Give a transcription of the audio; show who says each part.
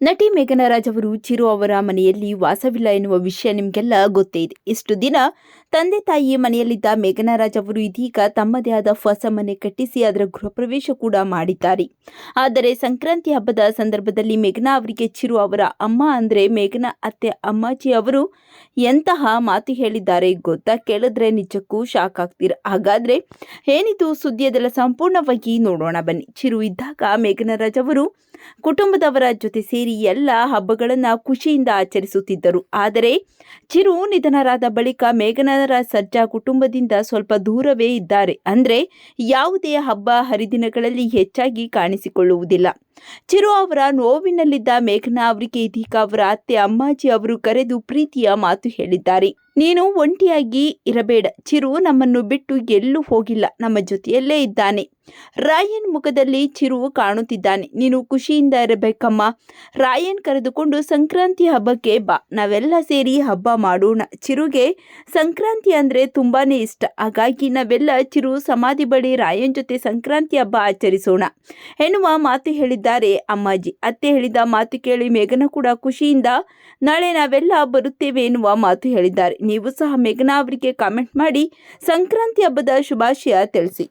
Speaker 1: ನಟಿ ಮೇಘನರಾಜ್ ಅವರು ಚಿರು ಅವರ ಮನೆಯಲ್ಲಿ ವಾಸವಿಲ್ಲ ಎನ್ನುವ ವಿಷಯ ನಿಮಗೆಲ್ಲ ಗೊತ್ತೇ ಇದೆ. ಇಷ್ಟು ದಿನ ತಂದೆ ತಾಯಿಯ ಮನೆಯಲ್ಲಿದ್ದ ಮೇಘನರಾಜ್ ಅವರು ಇದೀಗ ತಮ್ಮದೇ ಆದ ಹೊಸ ಮನೆ ಕಟ್ಟಿಸಿ ಅದರ ಗೃಹ ಪ್ರವೇಶ ಕೂಡ ಮಾಡಿದ್ದಾರೆ. ಆದರೆ ಸಂಕ್ರಾಂತಿ ಹಬ್ಬದ ಸಂದರ್ಭದಲ್ಲಿ ಮೇಘನಾ ಅವರಿಗೆ ಚಿರು ಅವರ ಅಮ್ಮ ಅಂದರೆ ಮೇಘನಾ ಅತ್ತೆ ಅಮ್ಮಾಜಿ ಅವರು ಎಂತಹ ಮಾತು ಹೇಳಿದ್ದಾರೆ ಗೊತ್ತಾ? ಕೇಳಿದ್ರೆ ನಿಜಕ್ಕೂ ಶಾಕ್ ಆಗ್ತೀರ. ಹಾಗಾದರೆ ಏನಿದು ಸುದ್ದಿಯದೆಲ್ಲ ಸಂಪೂರ್ಣವಾಗಿ ನೋಡೋಣ ಬನ್ನಿ. ಚಿರು ಇದ್ದಾಗ ಮೇಘನರಾಜ್ ಅವರು ಕುಟುಂಬದವರ ಜೊತೆ ಸೇರಿ ಎಲ್ಲ ಹಬ್ಬಗಳನ್ನು ಖುಷಿಯಿಂದ ಆಚರಿಸುತ್ತಿದ್ದರು. ಆದರೆ ಚಿರು ನಿಧನರಾದ ಬಳಿಕ ಮೇಘನರ ಸರ್ಜಾ ಕುಟುಂಬದಿಂದ ಸ್ವಲ್ಪ ದೂರವೇ ಇದ್ದಾರೆ. ಅಂದರೆ ಯಾವುದೇ ಹಬ್ಬ ಹರಿದಿನಗಳಲ್ಲಿ ಹೆಚ್ಚಾಗಿ ಕಾಣಿಸಿಕೊಳ್ಳುವುದಿಲ್ಲ. ಚಿರು ಅವರ ನೋವಿನಲ್ಲಿದ್ದ ಮೇಘನಾ ಅವರಿಗೆ ಇದೀಗ ಅವರ ಅತ್ತೆ ಅಮ್ಮಾಜಿ ಅವರು ಕರೆದು ಪ್ರೀತಿಯ ಮಾತು ಹೇಳಿದ್ದಾರೆ. ನೀನು ಒಂಟಿಯಾಗಿ ಇರಬೇಡ. ಚಿರು ನಮ್ಮನ್ನು ಬಿಟ್ಟು ಎಲ್ಲೂ ಹೋಗಿಲ್ಲ. ನಮ್ಮ ಜೊತೆಯಲ್ಲೇ ಇದ್ದಾನೆ. ರಾಯನ್ ಮುಖದಲ್ಲಿ ಚಿರು ಕಾಣುತ್ತಿದ್ದಾನೆ. ನೀನು ಖುಷಿಯಿಂದ ಇರಬೇಕಮ್ಮ. ರಾಯನ್ ಕರೆದುಕೊಂಡು ಸಂಕ್ರಾಂತಿ ಹಬ್ಬಕ್ಕೆ ಬಾ. ನಾವೆಲ್ಲ ಸೇರಿ ಹಬ್ಬ ಮಾಡೋಣ. ಚಿರುಗೆ ಸಂಕ್ರಾಂತಿ ಅಂದರೆ ತುಂಬಾ ಇಷ್ಟ. ಹಾಗಾಗಿ ನಾವೆಲ್ಲ ಚಿರು ಸಮಾಧಿ ಬಳಿ ರಾಯನ್ ಜೊತೆ ಸಂಕ್ರಾಂತಿ ಹಬ್ಬ ಆಚರಿಸೋಣ. ಎನ್ನುವ ಮಾತು ಹೇಳಿದ್ದಾರೆ. ಅಮ್ಮಾಜಿ, ಅತ್ತೆ ಹೇಳಿದ ಮಾತು ಕೇಳಿ ಮೇಘನ ಕೂಡ ಖುಷಿಯಿಂದ, ನಾಳೆ ನಾವೆಲ್ಲ ಬರುತ್ತೇವೆ ಎನ್ನುವ ಮಾತು ಹೇಳಿದ್ದಾರೆ. ನೀವು ಸಹ ಮೇಘನಾ ಅವರಿಗೆ ಕಾಮೆಂಟ್ ಮಾಡಿ ಸಂಕ್ರಾಂತಿ ಹಬ್ಬದ ಶುಭಾಶಯ ತಿಳಿಸಿ.